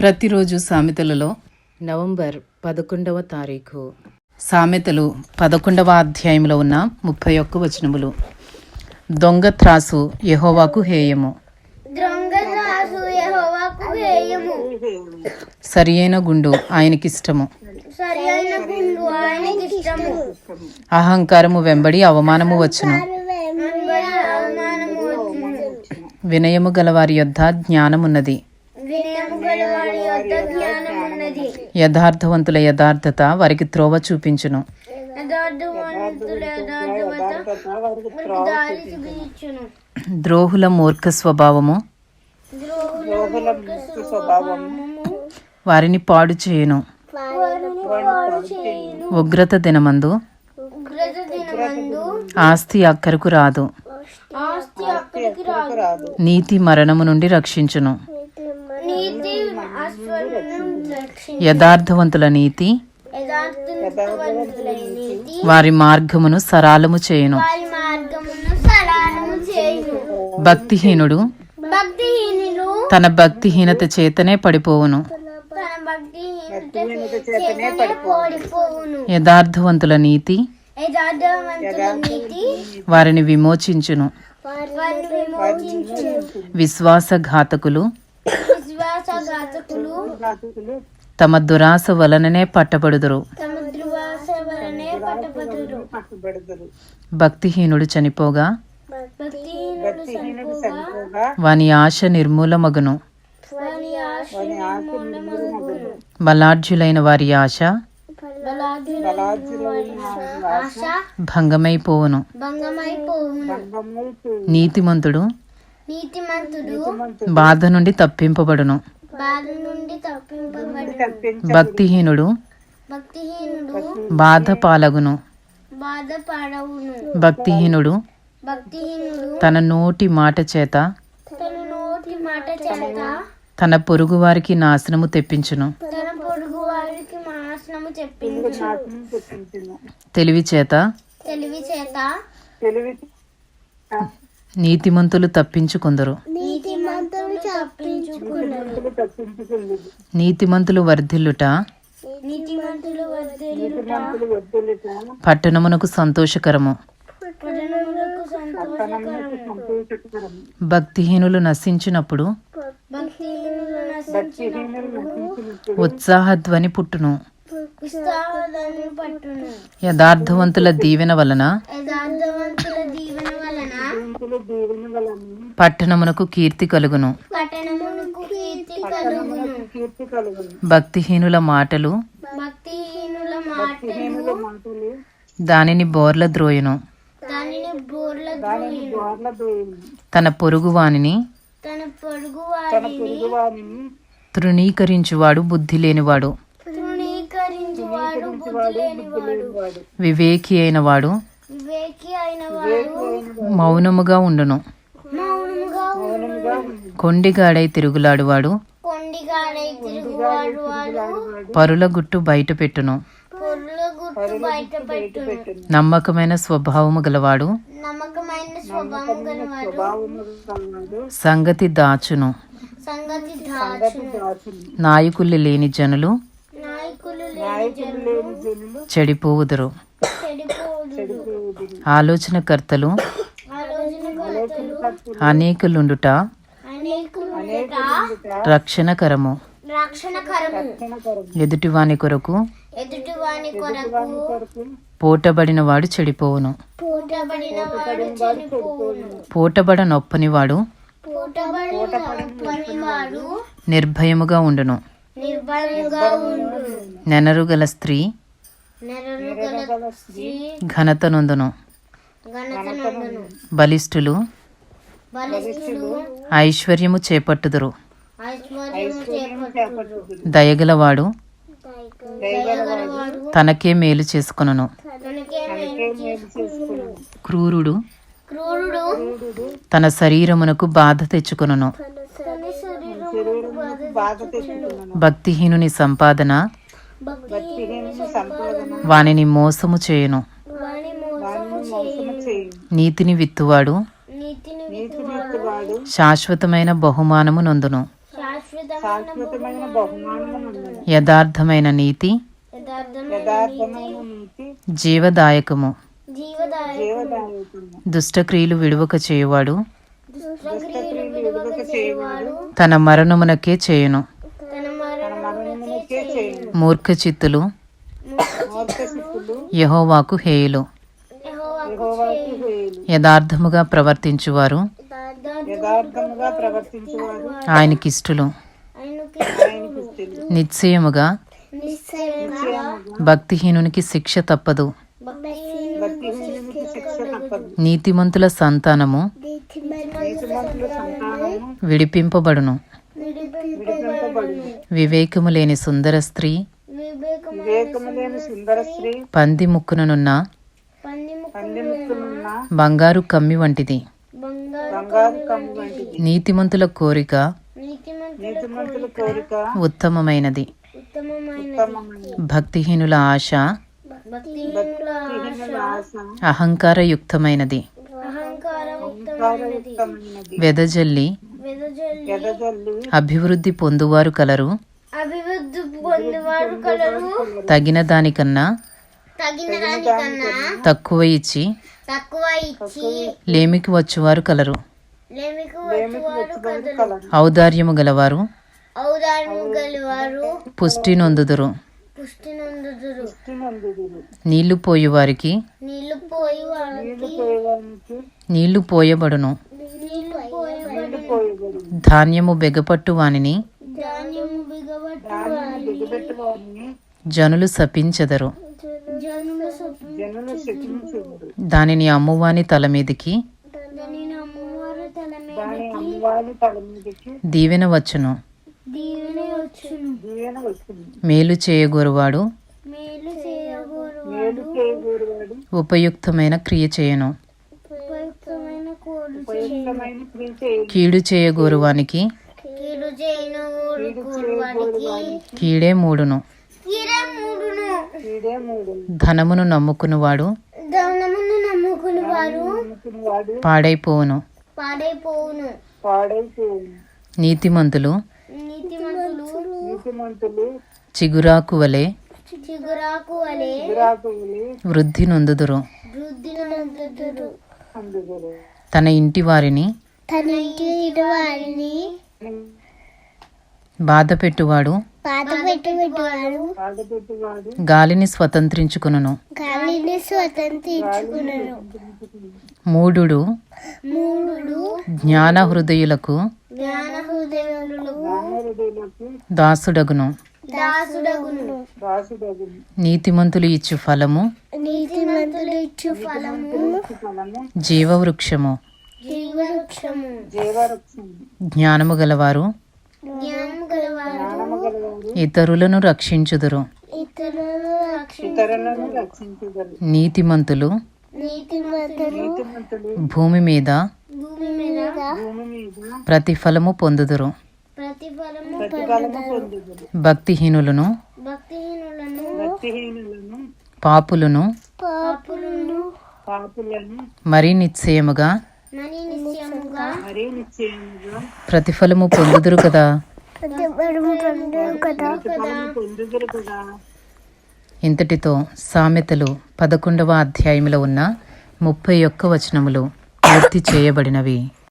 ప్రతిరోజు సామెతలలో నవంబర్ పదకొండవ తారీఖు. సామెతలు పదకొండవ అధ్యాయంలో ఉన్న ముప్పై ఒక్క వచనములు. దొంగ త్రాసు యహోవాకు హేయము. దొంగదాసు యెహోవాకు హేయము. సరియైన గుండు ఆయనకిష్టము. సరి అయిన గుండు ఆయనకి ఇష్టము అహంకారము వెంబడి అవమానము వచ్చును. వెంబడి అవమానము వచ్చును. వినయము గలవారి యొద్ద జ్ఞానమున్నది వినయము గలవాడి యొద్ద జ్ఞానం ఉన్నది యథార్థవంతుల యథార్థత వారికి త్రోవ చూపించును. యథార్థవంతుల యథార్థవత వారికి దారి చూపించును. ద్రోహుల మూర్ఖ స్వభావము. ద్రోహుల స్వభావము. వారిని పాడు చేయును. వారిని పాడు చేయును. ఉగ్రత దినమందు ఉగ్రత దినమందు ఆస్తి అక్కరకు రాదు. నీతి మరణము నుండి రక్షించును. యథార్థవంతుల నీతి వారి మార్గమును సరాలము చేయును. భక్తిహీనుడు తన భక్తిహీనత చేతనే పడిపోవును. యథార్థవంతుల నీతి వారిని విమోచించును. విశ్వాసఘాతకులు. తమ దురాశ వలననే పట్టబడుదురు. భక్తిహీనుడు చనిపోగా వాని ఆశ నిర్మూలమగును. వారి ఆశ నిర్మూలమగును. బలాఢ్యులైన వారి ఆశ భంగమైపోవును. నీతిమంతుడు నీతిమంతుడు బాధ నుండి తప్పింపబడును. భక్తిహీనుడు భక్తిహీనుడు బాధ పాలగును బాధపడవును భక్తిహీనుడు భక్తిహీనుడు తన నోటి మాట చేత తన నోటి మాట చేత తన పొరుగు వారికి నాశనము తెప్పించును. తన పొరుగు వారికి నాశనము చెప్పించు తెలివి చేత తెలివి చేత నీతిమంతులు తప్పించుకుందరు. నీతిమంతులు వర్ధిల్లుట. పట్టణమునకు సంతోషకరము. భక్తిహీనులు నశించినప్పుడు ఉత్సాహధ్వని పుట్టును. యథార్థవంతుల దీవెన వలన పట్టణమునకు కీర్తి కలుగును. భక్తిహీనుల మాటలు దానిని బోర్ల ద్రోయును. తన పొరుగు వానిని తన పొరుగు వారిని తృణీకరించువాడు బుద్ధి లేనివాడు వివేకి అయిన వాడు వివేకి అయిన వాడు మౌనముగా ఉండును మౌనముగా ఉండును. కొండిగాడై తిరుగులాడువాడు. పరుల గుట్టు బయట పెట్టును. నమ్మకమైన స్వభావము గలవాడు. సంగతి దాచును. నాయకులు లేని జనులు చెడిపోవుదురు. ఆలోచనకర్తలు ఆలోచన అనేకులుండుట అనేకులు రక్షణకరము. ఎదుటివాని కొరకు పోటబడిన వాడు చెడిపోవును. వాడు పోటబడ నొప్పనివాడు పూటబడిన పనివాడు నిర్భయముగా ఉండును. నెనరుగల స్త్రీ ఘనత నొందును బలిష్ఠులు ఐశ్వర్యము చేపట్టుదురు. దయగలవాడు. దయగలవాడు తనకే మేలు చేసుకును క్రూరుడు క్రూరుడు తన శరీరమునకు బాధ తెచ్చుకొనును. తన శరీరమునకు బాధ తెచ్చును. భక్తిహీనుని సంపాదన వానిని మోసము చేయును. వాని మోసము చేయును. నీతిని విత్తువాడు నీతిని విత్తువాడు. శాశ్వతమైన బహుమానము నొందును. యథార్థమైన నీతి. జీవదాయకము జీవదాయ జీవదాయకము. దుష్టక్రియలు విడువక చేయువాడు. దుష్టక్రియలు విడువక చేయవాడు. తన మరణమునకే చేయును. తన మరణమునకే మరణమునకే చేయను. మూర్ఖ చిత్తులు మూర్ఖ శిక్కులు యహోవాకు హేయులు. యెహోవాకు యెహోవాకు హేయులు. యథార్థముగా ప్రవర్తించువారు. ఆయనకిష్టులు. నిశ్చయముగా భక్తిహీనునికి శిక్ష తప్పదు. నీతిమంతుల సంతానము విడిపింపబడును. వివేకము లేని సుందర స్త్రీ పంది ముక్కుననున్న బంగారు కమ్మి వంటిది. నీతిమంతుల కోరిక ఉత్తమమైనది. ఉత్తమమైన ఉత్తమమైన భక్తిహీనుల ఆశ. అహంకారయుక్తమైనది. వెదజల్లి. అభివృద్ధి పొందువారు కలరు. తగిన దానికన్నా. తక్కువ ఇచ్చి. లేమికి వచ్చువారు కలరు. ఔదార్యము గలవారు పుష్టి నొందుదురు. నీళ్ళు పోయి పోయేవానికి నీళ్ళు పోయబడును. ధాన్యము బెగపట్టు వానిని జనులు శపించెదరు. దానిని అమ్మువాని తల మీదికి తల మీదకి దీవెన వచ్చును. దీవెన వచ్చును. దీవెన వస్తుంది మేలు చేయగోరువాడు మేలు చేయగోరు మేలు చేయగూరువాడు ఉపయుక్తమైన క్రియ చేయను. ఉపయుక్తమైన కోరు ఉపయుక్తమైన క్రియ చేయడు కీడు చేయగోరువానికి కీడు చేయను కోరువాడికి కీడే మూడును. కీడే మూడును. కీడే మూడు ధనమును నమ్ముకునివాడు దవనమును నమ్ముకుని వారు వాడు పాడైపోవును. పాడైపోవును. నీతిమంతులు నీతిమంతులు నీతిమంతులు చిగురాకు వలె చిగురాకు వలె విరాకులు వృద్ధి నొందుదురు వృద్ధి నందుదురు అందుగురు తన ఇంటి వారిని తన ఇంటి వారిని బాధ పెట్టువాడు గాలిని స్వతంత్రించుకును గాలిని స్వతంత్రించుకున్నారు మూఢుడు జ్ఞాన హృదయులకు దాసుడగును. నీతిమంతులు ఇచ్చు ఫలము. జీవవృక్షము. జ్ఞానము గలవారు. ఇతరులను రక్షించుదురు. నీతిమంతులు. భూమి మీద భూమి మీద భూమి మీద ప్రతిఫలము పొందుదురు. ప్రతిఫలము ప్రతిఫలము పొందుదురు. భక్తిహీనులను భక్తిహీనులను భక్తిహీనులను పాపులను పాపులను పాపులను మరీ నిశ్చయముగా ప్రతిఫలము పొందుదురు కదా. పొందుదురు కదా. ఇంతటితో సామెతలు పదకొండవ అధ్యాయంలో ఉన్న ముప్పై ఒక్క వచనములు పూర్తి చేయబడినవి.